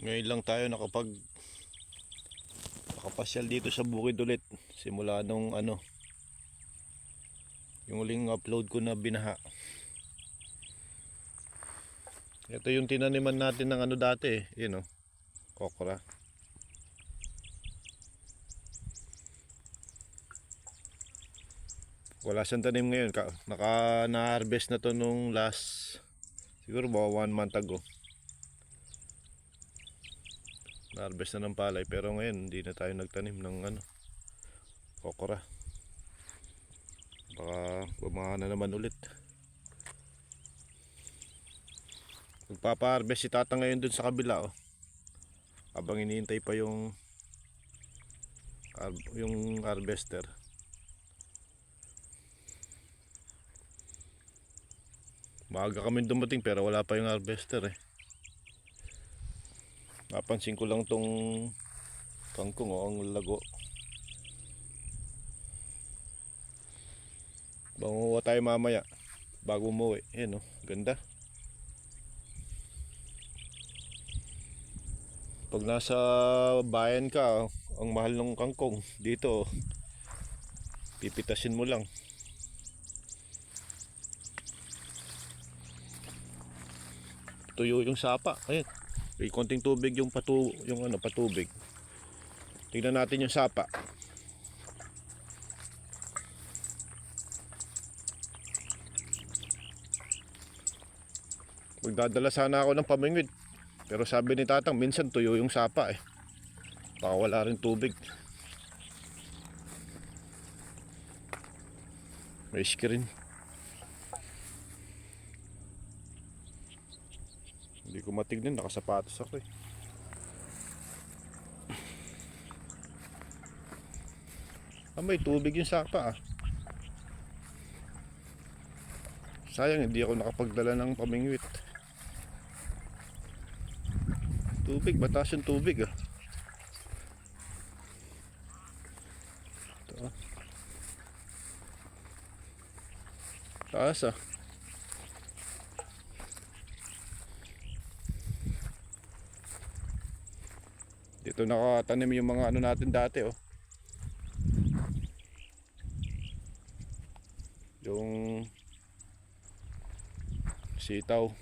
Ngayon lang tayo nakapag nakapasyal dito sa bukid ulit simula nung ano yung uling upload ko na binaha. Ito yung tinaniman natin ng ano dati eh, yun oh, kokra. Wala siyang tanim ngayon, Ka- naka na-harvest na to nung last siguro mga one month ago. Na-harvest na ng palay pero ngayon hindi na tayo nagtanim ng ano okra. Baka bumaha na naman ulit. Magpapa-harvest si tata ngayon dun sa kabila oh. Habang iniintay pa yung yung harvester. Maaga kami dumating pero wala pa yung harvester eh. Napansin ko lang tong kangkong oh, ang lago. Banguha tayo mamaya bago umuwi. Yan oh, ganda. Pag nasa bayan ka, oh, ang mahal ng kangkong dito. oh, Pipitasin mo lang. Tuyo yung sapa. Ayun. May konting tubig yung patu yung ano patubig. Tingnan natin yung sapa. Magdadala sana ako ng pamingwit. Pero sabi ni Tatang, minsan tuyo yung sapa eh. Baka wala rin tubig. May screen. Hindi ko matignan, nakasapatos ako eh. Ah, may tubig yung sapa ah. Sayang hindi ako nakapagdala ng pamingwit. Tubig, batas yung tubig ah. Ito ah. Taas ah. Dito nakatanim yung mga ano natin dati oh. Yung sitaw.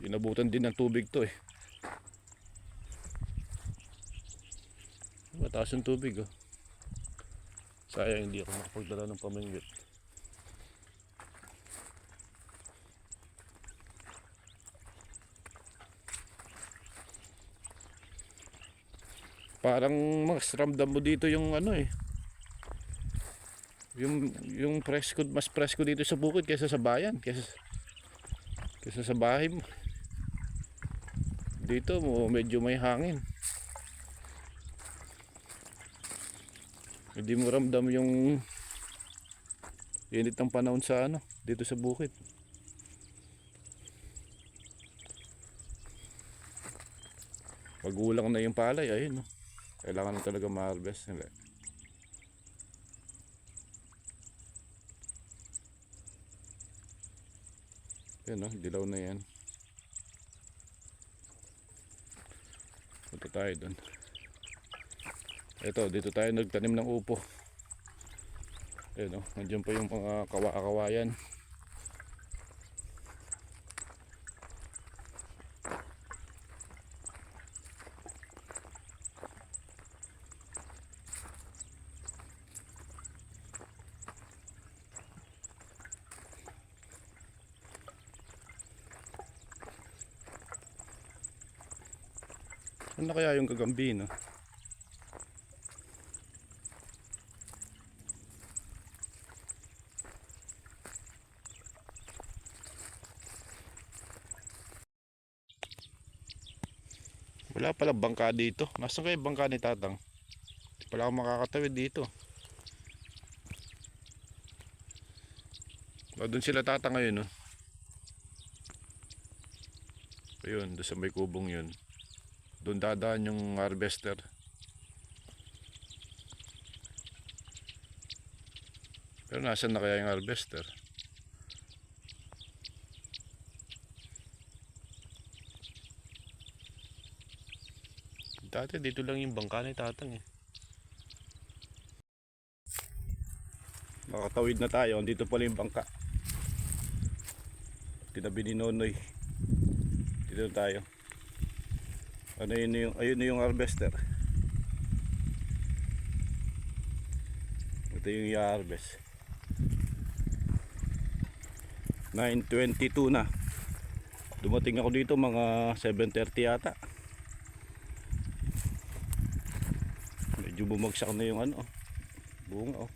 Inabutan din ng tubig to eh. Mataas yung tubig oh. Sayang hindi ako makapagdala ng pamingwit. Parang mas ramdam mo dito yung ano eh. Yung yung presko mas presko dito sa bukid kaysa sa bayan, kaysa kaysa sa bahay mo. Dito mo medyo may hangin. Hindi mo ramdam yung init ng panahon sa ano, dito sa bukid. Magulang na yung palay, ayun no. Kailangan na talaga ma-harvest nila. Yan no, dilaw na yan. Punta tayo doon. Ito, dito tayo nagtanim ng upo. Ayun no, nandiyan pa yung mga kawa-kawayan. Ano kaya yung gagambi no? Wala pala bangka dito. Nasaan kayo bangka ni Tatang? Hindi pala ako makakatawid dito. O, doon sila Tatang ngayon, no? Ayun, doon sa may kubong yun. Doon dadaan yung harvester. Pero nasan na kaya yung harvester? Dati dito lang yung bangka ni tatang eh. Makatawid na tayo. Dito pala yung bangka. Tinabi ni Nonoy. Dito tayo. Ano yun yung, ayun yung harvester. Ito yung i-harvest. 9.22 na. Dumating ako dito mga 7.30 yata. Medyo bumagsak na yung ano. Bunga oh.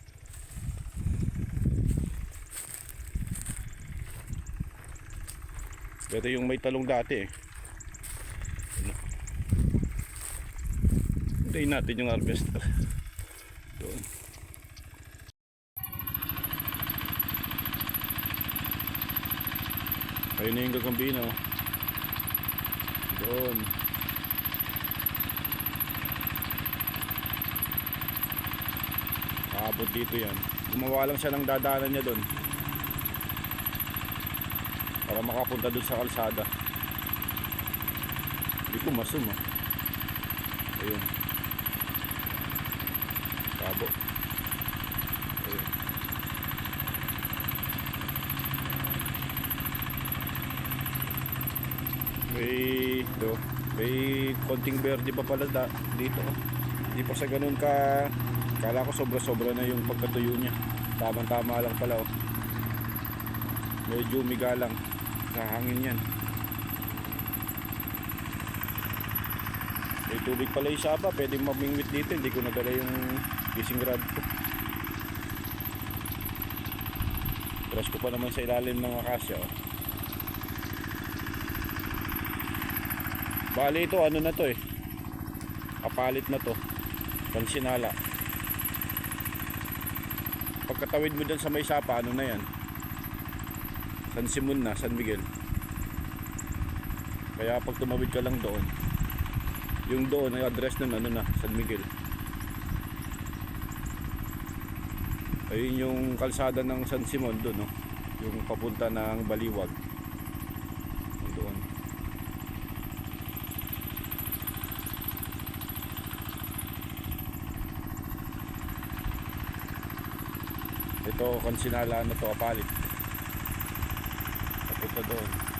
Ito yung may talong dati eh. Hintayin natin yung harvester. Doon. Ayun na yung gagambino. Doon. Paabot dito yan. Gumawa lang siya ng dadaanan niya doon para makapunta dun sa kalsada hindi ko masum ah ayun tabo ayun. May do may konting verde pa pala da, dito. Hindi pa sa ganun ka kala ko sobra sobra na yung pagkatuyo niya. Tamang tama lang pala oh. Medyo umiga lang. Sa hangin yan may tubig pala yung saba pwede mamingwit dito hindi ko nagala yung fishing rod ko. Brush ko pa naman sa ilalim ng akasya oh. bali ito ano na to eh. Kapalit na to. Pansinala. Pagkatawid mo dyan sa may sapa ano na yan? San Simon na, San Miguel. Kaya pag tumawid ka lang doon, yung doon ay address nun ano na, San Miguel. Ayun yung kalsada ng San Simon doon, no? yung papunta ng Baliwag. Doon. Ito, kansinala na to, apalit papunta doon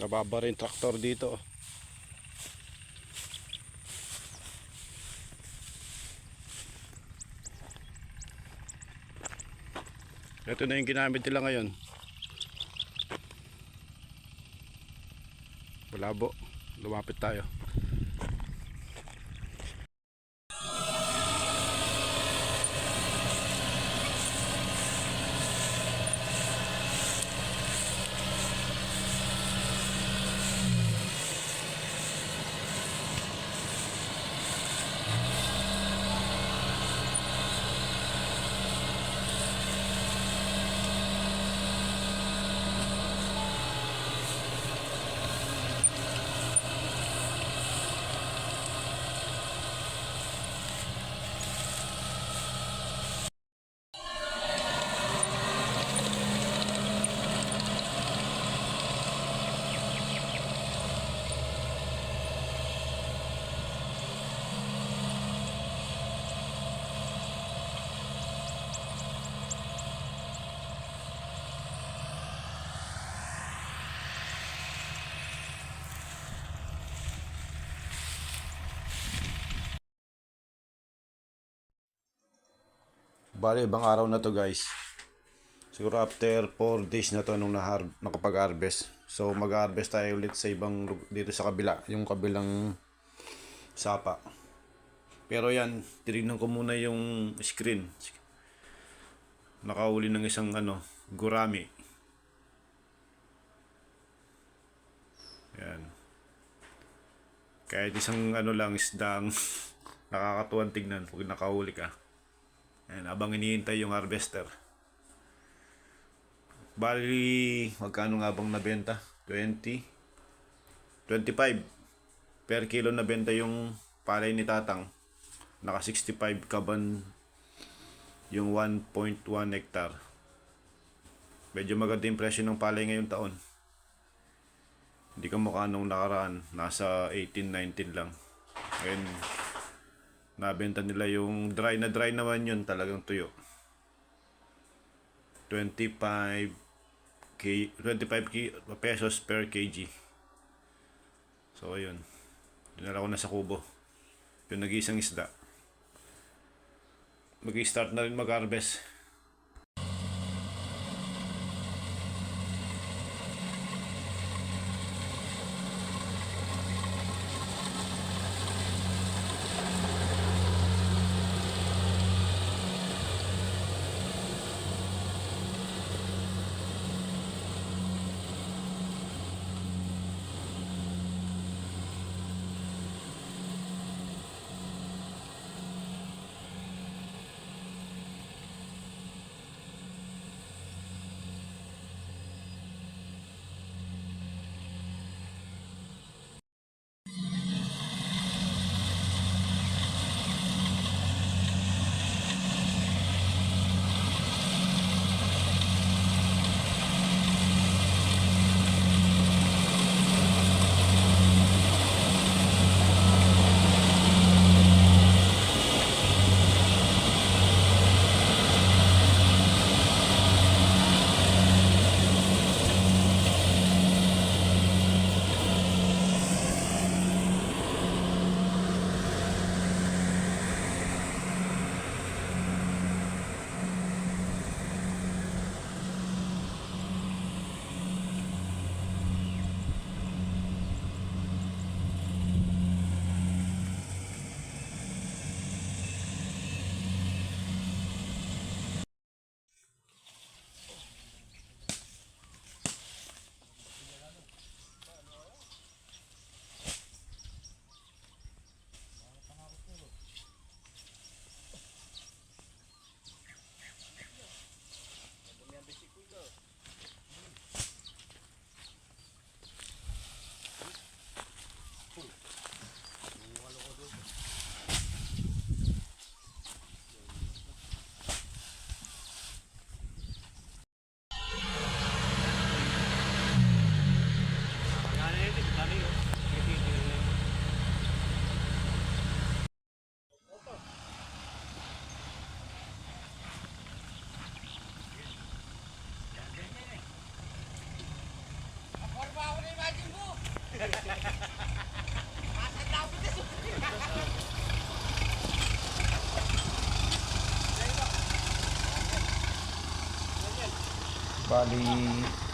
Nababa rin traktor dito. Ito na yung ginamit nila ngayon. Malabo. Lumapit tayo. Bali, ibang araw na to guys. Siguro after 4 days na to nung nahar- nakapag-harvest. So mag-harvest tayo ulit sa ibang dito sa kabila, yung kabilang sapa. Pero yan, tinignan ko muna yung screen. Nakauli ng isang ano, gurami. Yan. Kahit isang ano lang isdang nakakatuwang tignan pag nakahuli ka. Yan, abang iniintay yung harvester. Bali, magkano nga bang nabenta? 20? 25 per kilo nabenta yung palay ni Tatang. Naka 65 kaban yung 1.1 hectare. Medyo maganda yung presyo ng palay ngayong taon. Hindi ka mukha nung nakaraan. Nasa 18-19 lang. Ngayon, nabenta nila yung dry na dry naman yun. Talagang tuyo. 25 k 25 ki- pesos per kg. So, ayun. Dinala ko na sa kubo. Yung nag-iisang isda. Mag-start na rin mag-harvest. Bali,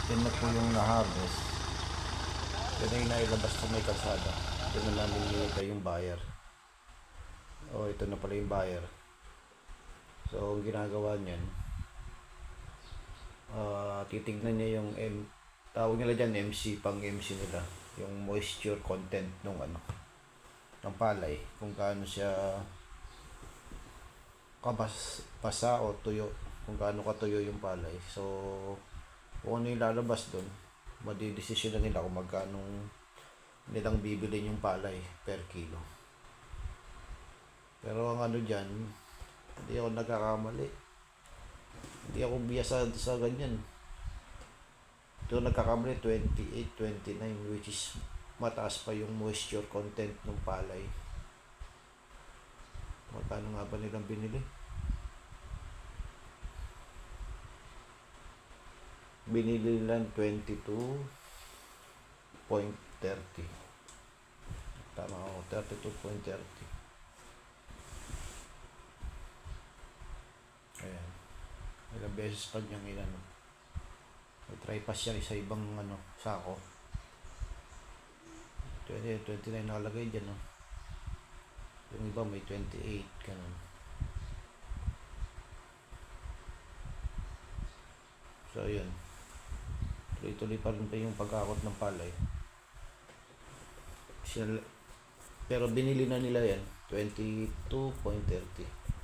yan na po yung na-harvest. Yan yung nailabas sa may kalsada. Ito na namin nilagay yung buyer. O, ito na pala yung buyer. So, ang ginagawa niyan, ah titignan niya yung M, tawag nila dyan MC, pang MC nila. Yung moisture content ng ano, ng palay. Kung gaano siya kabas, pasa o tuyo. Kung gaano katuyo yung palay. So, kung ano yung lalabas doon, madidesisyon na nila kung magkano nilang bibilin yung palay per kilo. Pero ang ano dyan, hindi ako nagkakamali. Hindi ako biyasa sa ganyan. Ito nagkakamali 28, 29 which is mataas pa yung moisture content ng palay. Magkano nga ba nilang binili? Binili nilang 22.30. Tama ako, 32.30. Ayan. ilang beses pa niyang inano. Try pass siya sa ibang ano, sako. 20, 29 nakalagay dyan, no? Yung iba may 28, ganun. So, yun. Tuloy-tuloy pa rin pa yung pagkakot ng palay. Pero binili na nila yan, 22.30.